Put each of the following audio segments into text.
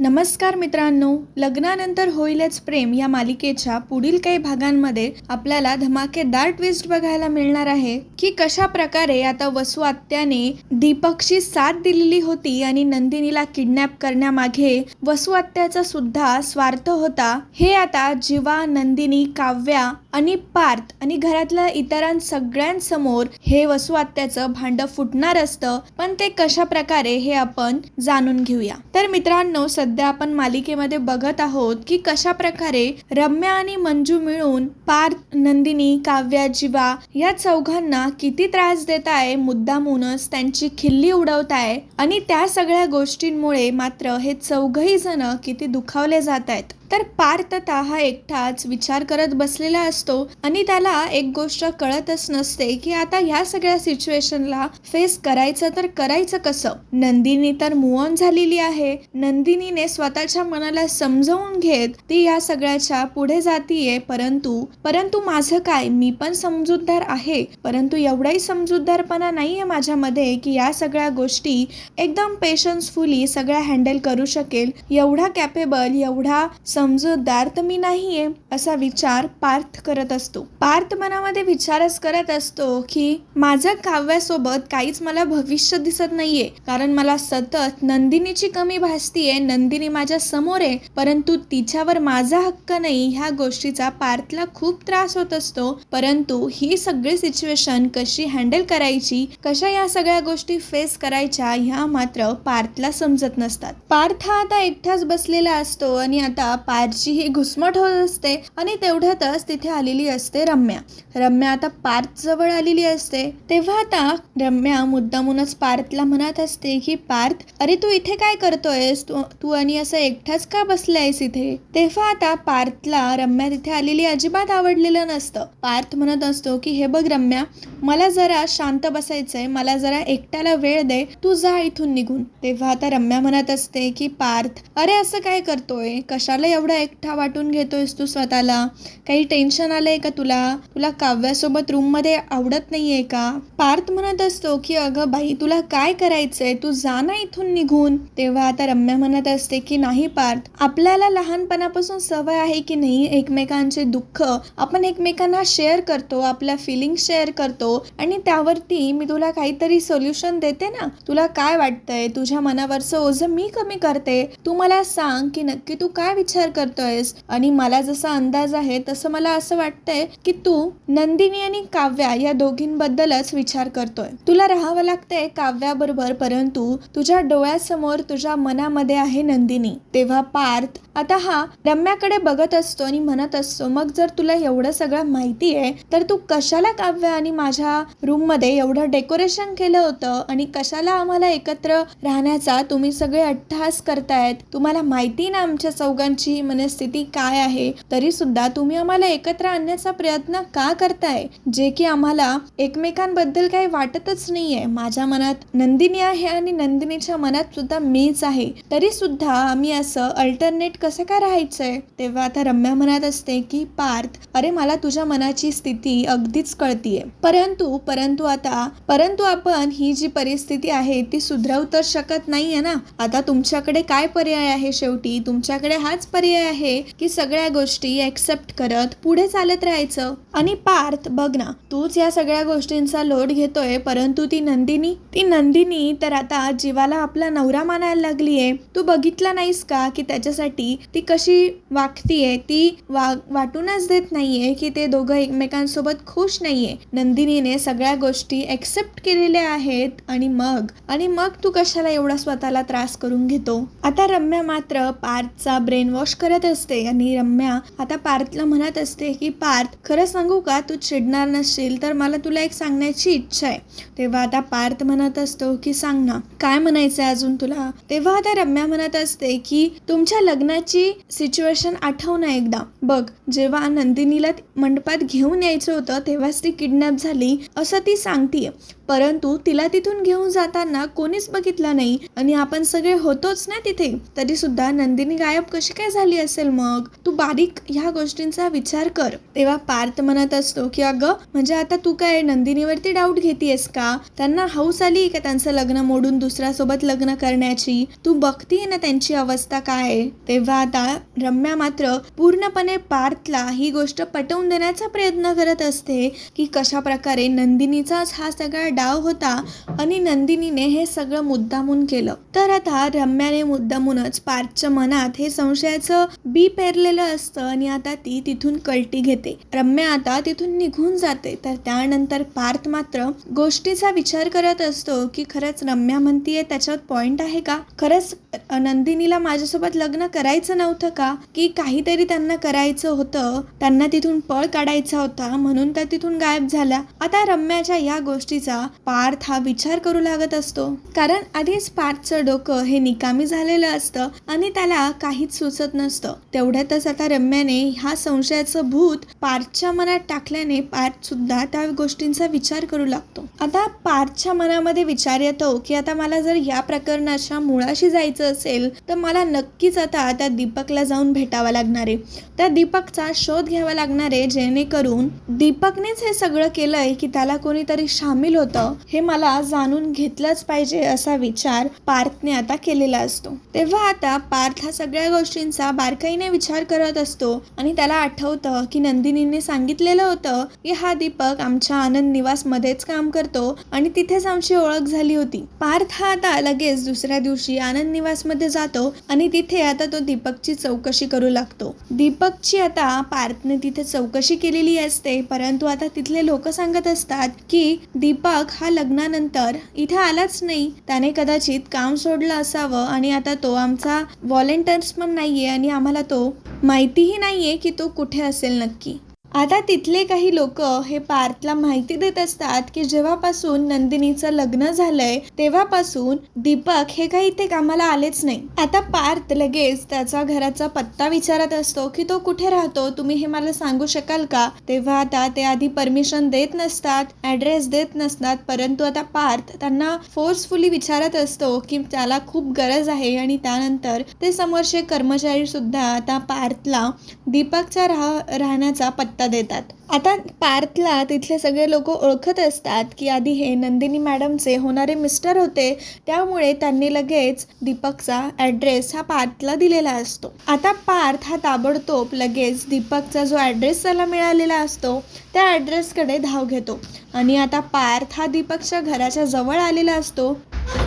नमस्कार मित्रांनो लग्नानंतर होईलच प्रेम या मालिकेच्या पुढील काही भागांमध्ये आपल्याला धमाकेदार ट्विस्ट बघायला मिळणार आहे की कशा प्रकारे आता वसू आत्याने दीपकशी साथ दिलेली होती आणि नंदिनीला किडनॅप करण्यामागे वसू आत्याचा सुद्धा स्वार्थ होता. हे आता जीवा नंदिनी काव्या आणि पार्थ आणि घरातल्या इतरां सगळ्यांसमोर हे वसू आत्याचं भांड फुटणार असतं. पण ते कशा प्रकारे हे आपण जाणून घेऊया. तर मित्रांनो सध्या आपण मालिकेमध्ये बघत आहोत की कशा प्रकारे रम्या आणि मंजू मिळून पार्थ नंदिनी काव्या जीवा या चौघांना किती त्रास देत आहे मुद्दामूनच त्यांची खिल्ली उडवत आहे आणि त्या सगळ्या गोष्टींमुळे मात्र हे चौघही जण किती दुखावले जात आहेत. तर पार्थता हा एकटाच विचार करत बसलेला असतो आणि त्याला एक गोष्ट कळतच नसते की आता ह्या सगळ्या सिच्युएशनला फेस करायचं तर करायचं कसं? नंदिनी तर मूव ऑन झालेली आहे. नंदिनीने स्वतःच्या मनाला समजवून घेत ती या सगळ्याच्या पुढे जातीये परंतु परंतु माझं काय? मी पण समजूतदार आहे. परंतु एवढाही समजूतदारपणा नाहीये माझ्यामध्ये की या सगळ्या गोष्टी एकदम पेशन्सफुली सगळ्या हँडल करू शकेल. एवढा कॅपेबल एवढा समजूतदार तर मी नाही आहे असा विचार पार्थ करत असतो. पार्थ मनामध्ये विचारच करत असतो की माझ्या काव्यासोबत काहीच मला भविष्य दिसत नाहीये. कारण मला सतत नंदिनीची कमी भासतीये नंदिनी माझ्यासमोर आहे. परंतु तिच्यावर माझा हक्क नाही ह्या गोष्टीचा पार्थला खूप त्रास होत असतो. परंतु ही सगळी सिच्युएशन कशी हँडल करायची कशा या सगळ्या गोष्टी फेस करायच्या ह्या मात्र पार्थला समजत नसतात. पार्थ हा आता एकटाच बसलेला असतो आणि आता पारची ही घुसमट होत असते आणि तेवढ्यातच तिथे आलेली असते रम्या. रम्या आता पार्थ जवळ आलेली असते. तेव्हा आता रम्या मुद्दामूनच पार्थला म्हणत असते की पार्थ अरे तू इथे काय करतोयस? तू तू आणि असं एकटाच का बसलायस इथे? तेव्हा आता पार्थला रम्या तिथे आलेली अजिबात आवडलेलं नसतं. पार्थ म्हणत असतो की हे बघ रम्या मला जरा शांत बसायचंय. मला जरा एकट्याला वेळ दे. तू जा इथून निघून. तेव्हा आता रम्या म्हणत असते की पार्थ अरे असं काय करतोय? कशाला एवढा एकटा वाटून घेतोयस तू स्वतःला? काही टेन्शन आलंय का तुला? तुला काव्यासोबत रूममध्ये आवडत नाहीये का? पार्थ म्हणत असतो की अगं बाई तुला काय करायचंय? तू जा ना इथून निघून. तेव्हा आता रम्या म्हणत असते की नाही पार्थ आपल्याला लहानपणापासून सवय आहे की नाही एकमेकांचे दुःख? आपण एकमेकांना शेअर करतो आपल्या फिलिंग शेअर करतो आणि त्यावरती मी तुला काहीतरी सोल्युशन देते ना? तुला काय वाटतंय? तुझ्या मनावरचं ओझं मी कमी करते? तू मला सांग की नक्की तू काय विचार करतोयस आणि मला जसा अंदाज आहे तसं मला असं वाटतंय की तू नंदिनी आणि काव्या या दोघींबद्दलच विचार करतोय. तुला राहावं लागतंय काव्याबरोबर परंतु तुझ्या डोळ्यासमोर तुझ्या मनामध्ये आहे नंदिनी. तेव्हा पार्थ आता हा रम्याकडे बघत असतो आणि म्हणत असतो मग जर तुला एवढं सगळं माहिती आहे तर तू कशाला काव्य आणि माझ्या रूममध्ये एवढं डेकोरेशन केलं होतं आणि कशाला आम्हाला एकत्र राहण्याचा तुम्ही सगळे अट्टहास करतायत? तुम्हाला माहिती ना आमच्या चौघांची? मनस्थिती काय आहे? तरी सुद्धा तुम्ही आम्हाला एकत्र आणण्याचा प्रयत्न का करताय? जे की आम्हाला एकमेकांबद्दल काही वाटतच नाहीये. माझ्या मनात नंदिनी आहे आणि नंदिनीच्या मनात सुद्धा मीच आहे. तरी सुद्धा आम्ही असं अल्टरनेट कसं काय राहायचंय? तेव्हा आता रम्या म्हणत असते की पार्थ अरे मला तुझ्या मनाची स्थिती अगदीच कळतीये. परंतु परंतु आता परंतु आपण ही जी परिस्थिती आहे ती सुधरवू तर शकत नाहीये ना? आता तुमच्याकडे काय पर्याय आहे शेवटी? तुमच्याकडे हाच पर्याय आहे की सगळ्या गोष्टी ऍक्सेप्ट करत पुढे चालत राहायचं. आणि पार्थ बघ ना तूच या सगळ्या गोष्टींचा लोड घेतोय परंतु ती नंदिनी ती नंदिनी तर आता जीवाला आपला नवरा मानायला लागलीये. तू बघितला नाहीस का की त्याच्यासाठी ती कशी वागतीये? ती वा वाटूनच देत नाहीये की ते दोघं एकमेकांसोबत खुश नाहीये. नंदिनीने सगळ्या गोष्टी ऍक्सेप्ट केलेल्या आहेत आणि मग आणि मग तू कशाला एवढा स्वतःला त्रास करून घेतो? आता रम्या मात्र पार्थचा ब्रेन वॉश करत असते. आणि रम्या आता पार्थला म्हणत असते की पार्थ खरं सांगू का? तू चिडणार नसशील तर मला तुला एक सांगण्याची इच्छा आहे. तेव्हा आता पार्थ म्हणत असतो की सांग ना काय म्हणायचं अजून तुला? तेव्हा आता रम्या म्हणत असते की तुमच्या लग्नाची सिच्युएशन आठव ना एकदा. बघ जेव्हा नंदिनीला मंडपात घेऊन यायचं होतं तेव्हाच ती किडनॅप झाली असं ती सांगतीये. परंतु तिला तिथून घेऊन जाताना कोणीच बघितलं नाही. आणि आपण सगळे होतोच ना तिथे. तरी सुद्धा नंदिनी गायब कशी काय झाली असेल मग? तू बारीक ह्या गोष्टींचा विचार कर. तेव्हा पार्थ म्हणत असतो की अगं म्हणजे आता तू काय नंदिनीवरती डाऊट घेतीयस का? त्यांना हौस आली का त्यांचं लग्न मोडून दुसऱ्यासोबत लग्न करण्याची? तू बघतीये ना त्यांची अवस्था काय आहे? तेव्हा आता रम्या मात्र पूर्णपणे पार्थला ही गोष्ट पटवून देण्याचा प्रयत्न करत असते की कशा प्रकारे नंदिनीचाच हा सगळा डाव होता आणि नंदिनीने हे सगळं मुद्दामून केलं. तर आता रम्याने मुद्दामूनच पार्थच्या मनात हे संशयाचं बी पेरलेलं असतं आणि आता ती तिथून कल्टी घेते. रम्या आता तिथून निघून जाते. तर त्यानंतर पार्थ मात्र गोष्टीचा विचार करत असतो की खरंच रम्या म्हणतीये त्याच्यात पॉइंट आहे का? खरंच नंदिनीला माझ्यासोबत लग्न करायचं नव्हतं का? की काहीतरी त्यांना करायचं होतं त्यांना तिथून पळ काढायचा होता म्हणून त्या तिथून गायब झाल्या. आता रम्याच्या या गोष्टीचा पार्थ हा विचार करू लागत असतो. कारण आधीच पार्थचं डोकं हे निकामी झालेलं असतं आणि त्याला काहीच सुचत नसतं. तेवढ्यातच आता रम्याने ह्या संशयाचं भूत पार्थच्या मनात टाकल्याने पार्थ सुद्धा त्या गोष्टींचा विचार करू लागतो. आता पार्थच्या मनामध्ये विचार येतो की आता मला जर या प्रकरणाच्या मुळाशी जायचं असेल तर मला नक्कीच आता त्या दीपकला जाऊन भेटावं लागणार आहे. त्या दीपकचा शोध घ्यावा लागणार आहे जेणेकरून दीपकनेच हे सगळं केलंय की त्याला कोणीतरी सामील होतं हे मला जाणून घेतलंच पाहिजे असा विचार पार्थने आता केलेला असतो. तेव्हा आता पार्थ हा सगळ्या गोष्टींचा बारकाईने विचार करत असतो आणि त्याला आठवतं की नंदिनीने सांगितलेलं होतं की हा दीपक आमच्या आनंद निवासमध्येच काम करतो आणि तिथेच आमची ओळख झाली होती. पार्थ हा आता लगेच दुसऱ्या दिवशी आनंद निवासमध्ये जातो आणि तिथे आता तो दीपकची चौकशी करू लागतो. दीपकची आता पार्थने तिथे चौकशी केलेली असते परंतु आता तिथले लोक सांगत असतात की दीपक हा लग्नानंतर इथे आलाच नाही. त्याने कदाचित काम सोडलं असावं आणि आता तो आमचा व्हॉलेंटियर्स पण नाहीये आणि आम्हाला तो माहितीही नाही आहे की तो कुठे असेल नक्की. आता तिथले काही लोक हे पार्थला माहिती देत असतात की जेव्हापासून नंदिनीचं लग्न झालंय तेव्हापासून दीपक हे काही इथे कामाला आलेच नाही. आता पार्थ लगेच त्याचा घराचा पत्ता विचारत असतो की तो कुठे राहतो? तुम्ही हे मला सांगू शकाल का? तेव्हा आता ते आधी परमिशन देत नसतात ऍड्रेस देत नसतात परंतु आता पार्थ त्यांना फोर्सफुली विचारत असतो की त्याला खूप गरज आहे आणि त्यानंतर ते समोरचे कर्मचारी सुद्धा आता पार्थला दीपकच्या राह राहण्याचा पत्ता देतात. आता पार्थला तिथले सगळे लोक ओळखत असतात की आधी हे नंदिनी मॅडमचे होणारे मिस्टर होते त्यामुळे त्यांनी लगेच दीपकचा ॲड्रेस हा पार्थला दिलेला असतो. आता पार्थ हा ताबडतोब लगेच दीपकचा जो ॲड्रेस त्याला मिळालेला असतो त्या ॲड्रेसकडे धाव घेतो. आणि आता पार्थ हा दीपकच्या घराच्या जवळ आलेला असतो.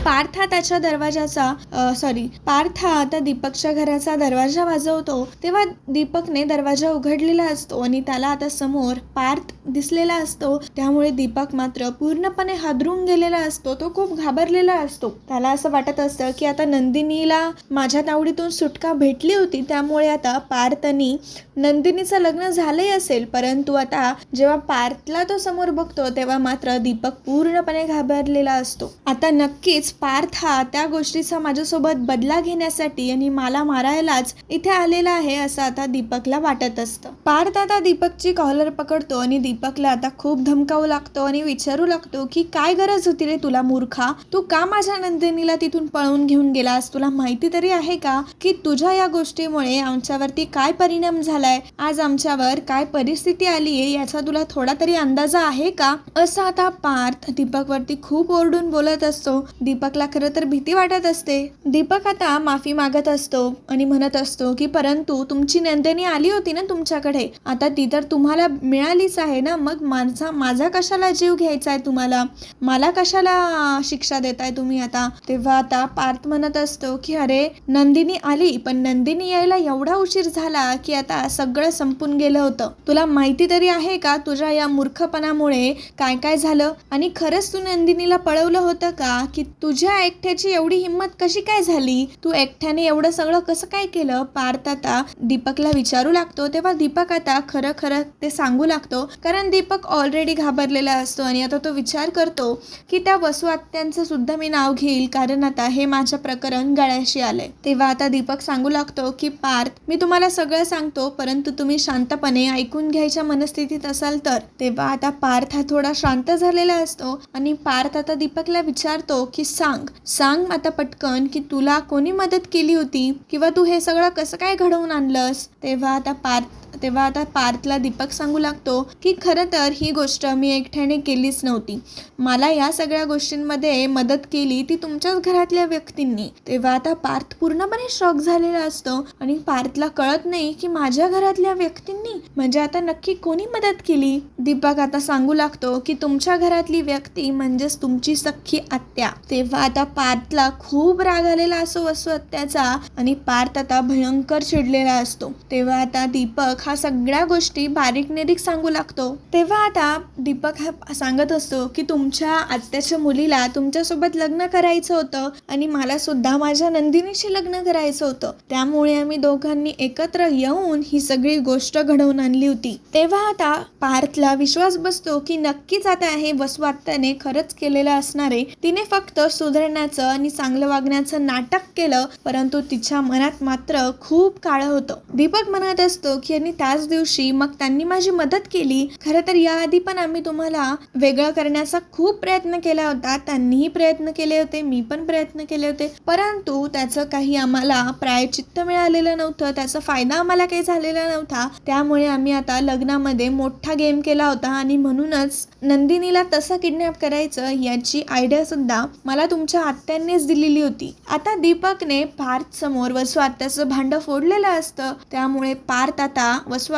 पार्थ हा त्याच्या दरवाजाचा सॉरी पार्थ हा आता दीपकच्या घराचा दरवाजा वाजवतो तेव्हा दीपकने दरवाजा उघडलेला असतो आणि त्याला आता समोर पार्थ दिसलेला असतो. त्यामुळे दीपक मात्र पूर्णपणे हादरून गेलेला असतो तो खूप घाबरलेला असतो. त्याला असं वाटत असतं की आता नंदिनीला माझ्या तावडीतून सुटका भेटली होती त्यामुळे आता पार्थ आणि नंदिनीचं लग्न झालंही असेल. परंतु आता जेव्हा पार्थला तो समोर बघतो तेव्हा मात्र दीपक पूर्णपणे घाबरलेला असतो. आता नक्कीच पार्थ हा त्या गोष्टीचा माझ्यासोबत बदला घेण्यासाठी आणि मला मारायलाच इथे आलेला आहे असं आता दीपकला वाटत असतं. पार्थ आता दीपकची कॉलर पकडतो आणि दीपकला आता खूप धमकावू लागतो आणि विचारू लागतो की काय गरज होती रे तुला मूर्खा? तू का माझ्या नंदिनीला तिथून पळवून घेऊन गेलास? तुला माहिती तरी आहे का की तुझ्या या गोष्टीमुळे आमच्यावरती काय परिणाम झालाय? आज आमच्यावर काय परिस्थिती आली आहे याचा तुला थोडा तरी अंदाजा आहे का? असं आता पार्थ दीपक वरती खूप ओरडून बोलत असतो. दीपकला खरं तर भीती वाटत असते. दीपक आता माफी मागत असतो आणि म्हणत असतो की परंतु तुमची नंदिनी आली होती ना तुमच्याकडे. आता ती तर तुम्हाला मिळालीच आहे ना. मग माझा माझा कशाला जीव घ्यायचा आहे तुम्हाला? मला कशाला शिक्षा देताय तुम्ही आता? तेव्हा आता पार्थ म्हणत असतो की अरे नंदिनी आली पण नंदिनी यायला एवढा उशीर झाला की आता सगळं संपून गेलं होतं. तुला माहिती तरी आहे का तुझ्या या मूर्खपणामुळे काय काय झालं? आणि खरंच तू नंदिनीला पळवलं होतं का? की तू तुझ्या एकट्याची एवढी हिंमत कशी काय झाली? तू एकट्याने एवढं सगळं कसं काय केलं? पार्थ आता दीपकला विचारू लागतो तेव्हा दीपक आता खरं खरं ते सांगू लागतो. कारण दीपक ऑलरेडी घाबरलेला असतो आणि आता तो विचार करतो की त्या वसू आत्यांचं सुद्धा मी नाव घेईल कारण आता हे माझं प्रकरण गळ्याशी आलंय. तेव्हा आता दीपक सांगू लागतो की पार्थ मी तुम्हाला सगळं सांगतो परंतु तुम्ही शांतपणे ऐकून घ्यायच्या मनस्थितीत असाल तर. तेव्हा आता पार्थ हा थोडा शांत झालेला असतो आणि पार्थ आता दीपकला विचारतो की सांग. सांग आता पटकन की तुला कोणी मदत केली होती? किंवा तू हे सगळं कसं काय घडवून आणलंस? तेव्हा आता पार्थ तेव्हा आता पार्थला दीपक सांगू लागतो की खरं तर ही गोष्ट मी एकट्याने केलीच नव्हती. मला या सगळ्या गोष्टींमध्ये मदत केली ती तुमच्याच घरातल्या व्यक्तींनी. तेव्हा आता पार्थ पूर्णपणे शॉक झालेला असतो आणि पार्थला कळत नाही की माझ्या घरातल्या व्यक्तींनी म्हणजे आता नक्की कोणी मदत केली? दीपक आता सांगू लागतो की तुमच्या घरातली व्यक्ती म्हणजेच तुमची सख्खी आत्या. तेव्हा आता पार्थला खूप राग आलेला असो वसू आत्याचा आणि पार्थ आता भयंकर चिडलेला असतो. तेव्हा आता दीपक हा सगळ्या गोष्टी बारीक निरीक सांगू लागतो. तेव्हा आता दीपक हा सांगत असतो की तुमच्या आत्याच्या मुलीला तुमच्यासोबत लग्न करायचं होतं आणि मला सुद्धा माझ्या नंदिनीशी लग्न करायचं होतं. त्यामुळे आम्ही दोघांनी एकत्र येऊन ही सगळी गोष्ट घडवून आणली होती. तेव्हा आता पार्थला विश्वास बसतो की नक्कीच आता हे वसवात्याने खरंच केलेलं असणार आहे. तिने फक्त सुधारण्याचं आणि चांगलं वागण्याचं नाटक केलं परंतु तिच्या मनात मात्र खूप काळं होतं. दीपक म्हणत असतो की आणि त्याच दिवशी मग त्यांनी माझी मदत केली. खरं तर याआधी पण आम्ही तुम्हाला वेगळं करण्याचा खूप प्रयत्न केला होता. त्यांनीही प्रयत्न केले होते मी पण प्रयत्न केले होते. परंतु त्याचं काही आम्हाला प्रायचित्त मिळालेलं नव्हतं त्याचा फायदा आम्हाला काही झालेला नव्हता. त्यामुळे आम्ही आता लग्नामध्ये मोठा गेम केला होता आणि म्हणूनच नंदिनीला तसं किडनॅप करायचं याची आयडिया सुद्धा मला तुमच्या आत्यांनीच दिलेली होती. आता दीपकने पार्थ समोर वसू आत्याचं भांड फोडलेलं असतं. त्यामुळे पार्थ आता वसू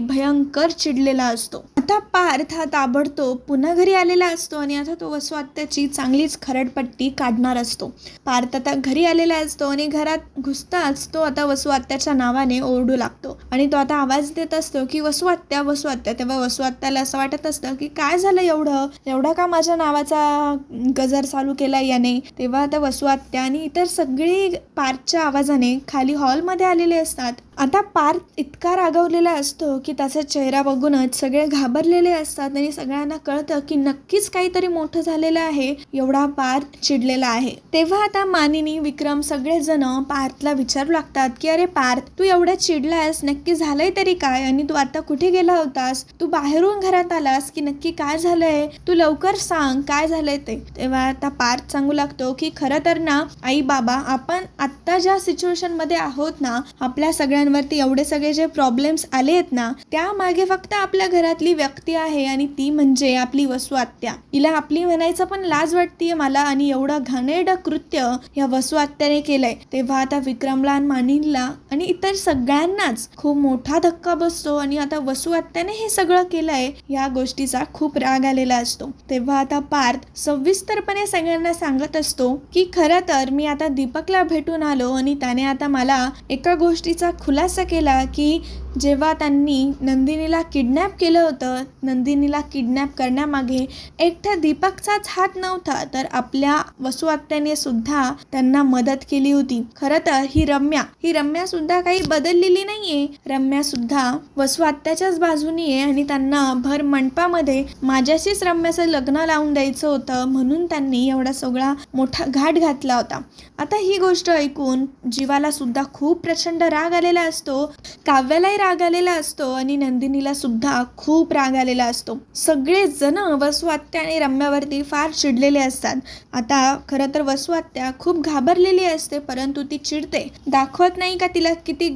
भयंकर चिडलेला असतो. आता पार्थ हा ताबडतोब पुन्हा घरी आलेला असतो आणि आता तो वसू चांगलीच खरडपट्टी काढणार असतो. पार्थ आता घरी आलेला असतो आणि घरात घुसताच तो आता वसुआत्याच्या नावाने ओरडू लागतो. आणि तो आता आवाज देत असतो की वसुआत्या वसुआत्या. तेव्हा वसुआत्याला असं वाटत असतं की काय झालं एवढं? एवढा का माझ्या नावाचा गजर चालू केला याने? तेव्हा आता वसुआत्या आणि इतर सगळी पार्थच्या आवाजाने खाली हॉलमध्ये आलेले असतात. आता पार्थ इतका रागवलेला असतो की त्याचा चेहरा बघूनच सगळे घाबरलेले असतात आणि सगळ्यांना कळतं की नक्कीच काहीतरी मोठं झालेलं आहे एवढा पार्थ चिडलेला आहे. तेव्हा आता मानिनी विक्रम सगळेजण पार्थला विचारू लागतात की अरे पार्थ तू एवढं चिडलास नक्की झालंय तरी काय? आणि तू आता कुठे गेला होतास? तू बाहेरून घरात आलास की नक्की काय झालंय? तू लवकर सांग काय झालंय ते? तेव्हा आता पार्थ सांगू लागतो की खरं तर ना आई बाबा आपण आत्ता ज्या सिच्युएशनमध्ये आहोत ना आपल्या मुलांवरती एवढे सगळे जे प्रॉब्लेम्स आले आहेत ना त्यामागे फक्त आपल्या घरातली व्यक्ती आहे आणि ती म्हणजे आपली वसू आत्या. हिला आपली म्हणायचं पण लाज वाटतीये मला आणि एवढं घाणेरडं कृत्य या वसू आत्याने केलंय. तेव्हा आता विक्रमला आणि मानिनला आणि इतर सगळ्यांनाच खूप मोठा धक्का बसतो आणि आता वसू आत्याने हे सगळं केलंय या गोष्टीचा खूप राग आलेला असतो. तेव्हा आता पार्थ सविस्तरपणे सगळ्यांना सांगत असतो की खरं तर मी आता दीपकला भेटून आलो आणि त्याने आता मला एका गोष्टीचा खुला खुलासा केला की जेव्हा त्यांनी नंदिनीला किडनॅप केलं होतं नंदिनीला किडनॅप करण्यामागे एकट्या दीपकचाच हात नव्हता तर आपल्या वसुआत्याने सुद्धा त्यांना मदत केली होती. खरं तर ही रम्या ही रम्या सुद्धा काही बदललेली नाहीये. रम्या सुद्धा वसुआत्याच्याच बाजूनी आहे आणि त्यांना भर मंडपामध्ये माझ्याशीच रम्याचं लग्न लावून द्यायचं होतं म्हणून त्यांनी एवढा सगळा मोठा घाट घातला होता. आता ही गोष्ट ऐकून जीवाला सुद्धा खूप प्रचंड राग आलेला असतो काव्यालाही राग आलेला असतो आणि नंदिनीला सुद्धा खूप राग आलेला असतो. सगळे जण वसुआत्या आणि रम्यावरती फार चिडलेले असतात. आता खरं तर वसुआत्या खूप घाबरलेली असते परंतु ती चिडते. दाखवत नाही का तिला किती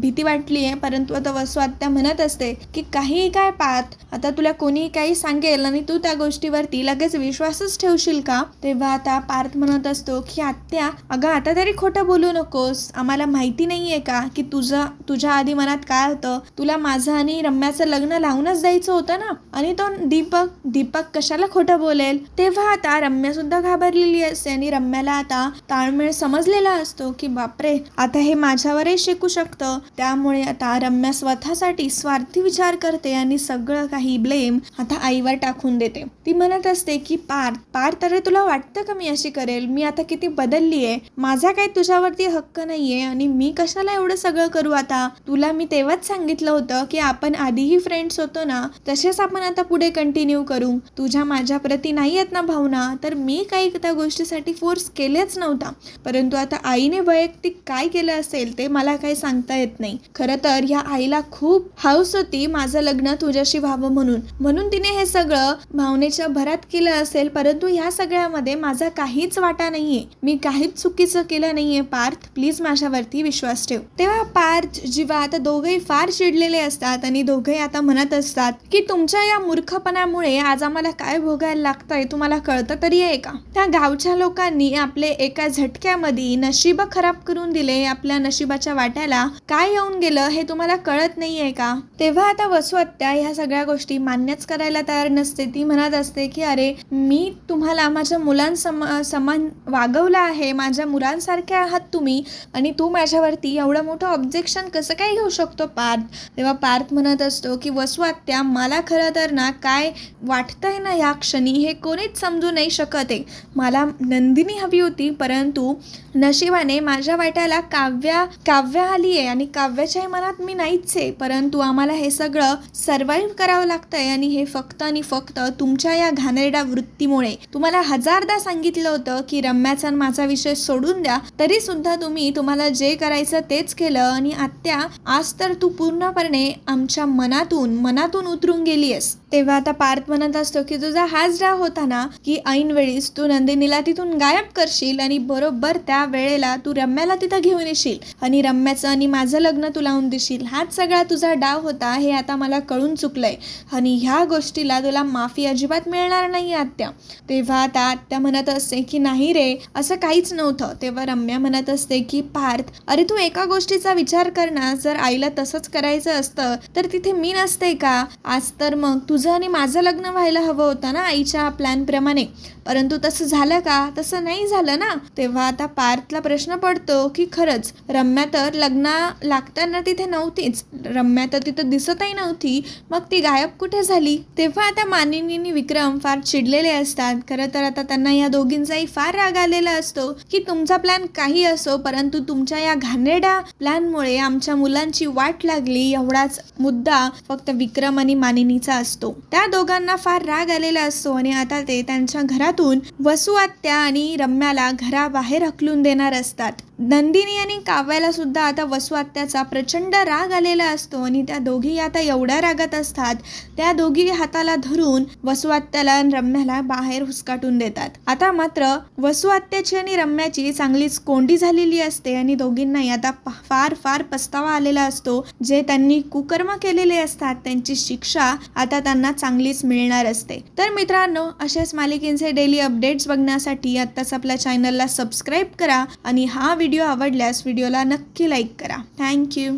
भीती वाटली आहे परंतु आता वसुआत्या म्हणत असते की काही काय पाहत आता तुला कोणी काही सांगेल आणि तू त्या गोष्टीवरती लगेच विश्वासच ठेवशील का? तेव्हा आता पार्थ म्हणत असतो की आत्या अगं आता तरी खोटं बोलू नकोस. आम्हाला माहिती नाहीये का की तुझं तुझ्या आधी मनात काय होतं? तुला माझं आणि रम्याचं लग्न लावूनच द्यायचं होतं ना? आणि तो दीपक दीपक कशाला खोटं बोलेल? तेव्हा आता रम्या सुद्धा घाबरलेली असते आणि रम्याला आता ताळमेळ समजलेला असतो की बापरे आता हे माझ्यावरही शिकू शकतं. त्यामुळे आता रम्या स्वतःसाठी स्वार्थी विचार करते आणि सगळं काही ब्लेम आता आईवर टाकून देते. ती म्हणत असते की पार पार तर तुला वाटतं का मी अशी करेल? मी आता किती बदलली आहे माझा काही तुझ्यावरती हक्क नाहीये आणि मी कशाला एवढं सगळं सगळं करू आता. तुला मी तेव्हाच सांगितलं होतं की आपण आधीही फ्रेंड्स होतो ना तसेच आपण आता पुढे कंटिन्यू करू. तुझ्या माझ्या प्रती नाही आहेत ना भावना तर मी काही त्या गोष्टीसाठी फोर्स केलेच नव्हता. परंतु आता आईने वैयक्तिक काय केलं असेल ते मला काही सांगता येत नाही. खरं तर ह्या आईला खूप हाऊस होती माझं लग्न तुझ्याशी व्हावं म्हणून. म्हणून तिने हे सगळं भावनेच्या भरात केलं असेल परंतु ह्या सगळ्यामध्ये माझा काहीच वाटा नाहीये. मी काहीच चुकीचं केलं नाहीये पार्थ प्लीज माझ्यावरती विश्वास ठेव. तेव्हा पार जेव्हा आता दोघेही फार चिडलेले असतात आणि दोघेही आता म्हणत असतात की तुमच्या या मूर्खपणामुळे आज आम्हाला काय भोगायला लागतंय तुम्हाला कळतं तरी आहे का? त्या गावच्या लोकांनी आपले एका झटक्यामध्ये नशीब खराब करून दिले आपल्या नशिबाच्या वाट्याला काय येऊन गेलं हे तुम्हाला कळत नाहीये का? तेव्हा आता वसुहत्या ह्या सगळ्या गोष्टी मान्यच करायला तयार नसते. ती म्हणत असते की अरे मी तुम्हाला माझ्या मुलांसम समान वागवलं आहे माझ्या मुलांसारखे आहात तुम्ही आणि तू माझ्यावरती एवढं मोठं ऑब्जेक्शन कसं काय घेऊ शकतो पार्थ? तेव्हा पार्थ म्हणत असतो की वसुहत्या मला खरं तर ना काय वाटतंय ना या क्षणी हे कोणीच समजू नाही शकत आहे. मला नंदिनी हवी होती परंतु नशिबाने माझ्या वाट्याला काव्या काव्य आली आहे आणि काव्याच्याही मनात मी नाहीच आहे. परंतु आम्हाला हे सगळं सर्वाईव्ह करावं लागतं आहे आणि हे फक्त आणि फक्त तुमच्या या घाणेरड्या वृत्तीमुळे. तुम्हाला हजारदा सांगितलं होतं की रम्याचा आणि माझा विषय सोडून द्या. तरी सुद्धा तुम्ही तुम्हाला जे करायचं तेच केलं. आणि आत्या आज तर तू पूर्णपणे आमच्या मनातून मनातून उतरून गेली आहेस. तेव्हा आता पार्थ म्हणत असतो की तुझा हाच डाव होता ना की ऐन वेळीस तू नंदिनीला तिथून गायब करशील आणि बरोबर त्या वेळेला तू रम्याला तिथं घेऊन येशील. आणि रम्याचं आणि माझं लग्न तू लावून देशील. हाच सगळा तुझा डाव होता हे आता मला कळून चुकलंय. आणि ह्या गोष्टीला तुला माफी अजिबात मिळणार नाही आत्या. तेव्हा आता आत्या म्हणत असते की नाही रे असं काहीच नव्हतं. तेव्हा रम्या म्हणत असते की पार्थ अरे तू एका गोष्टीचा विचार कर ना. जर आईला तसंच करायचं असतं तर तिथे मी नसते का? आज तर मग तुझं आणि माझं लग्न व्हायला हवं होतं ना आईच्या प्लॅनप्रमाणे परंतु तसं झालं का? तसं नाही झालं ना? तेव्हा आता पार्थला प्रश्न पडतो की खरंच रम्या तर लग्ना लागताना तिथे नव्हतीच. रम्या तर तिथं दिसतही नव्हती. मग ती गायब कुठे झाली? तेव्हा आता मानिनी विक्रम फार चिडलेले असतात. खरं तर आता त्यांना या दोघींचाही फार राग आलेला असतो की तुमचा प्लॅन काही असो परंतु तुमच्या या घाणेरड्या प्लॅनमुळे आमच्या मुलांची वाट लागली. एवढाच मुद्दा फक्त विक्रम आणि मानिनीचा असतो. त्या दोघांना फार राग आलेला असतो आणि आता ते त्यांच्या घरात घरातून वसुआत्या आणि रम्याला घराबाहेर हकलून देणार असतात. नंदिनी आणि काव्याला सुद्धा आता वसुआत्याचा प्रचंड राग आलेला असतो आणि त्या दोघी आता एवढ्या रागात असतात त्या दोघी हाताला धरून वसुआत्याला आणि रम्याला बाहेर हुसकाटून देतात. आता मात्र वसुआत्याची आणि रम्याची चांगलीच कोंडी झालेली असते आणि दोघींनाही आता फार फार पस्तावा आलेला असतो जे त्यांनी कुकर्म केलेले असतात त्यांची शिक्षा आता त्यांना चांगलीच मिळणार असते. तर मित्रांनो अशाच मालिकेंचे डेली अपडेट्स बघण्यासाठी आत्ताच आपल्या चॅनलला सबस्क्राईब करा आणि हा व्हिडिओ आवडल्यास व्हिडिओला नक्की लाईक करा. थँक्यू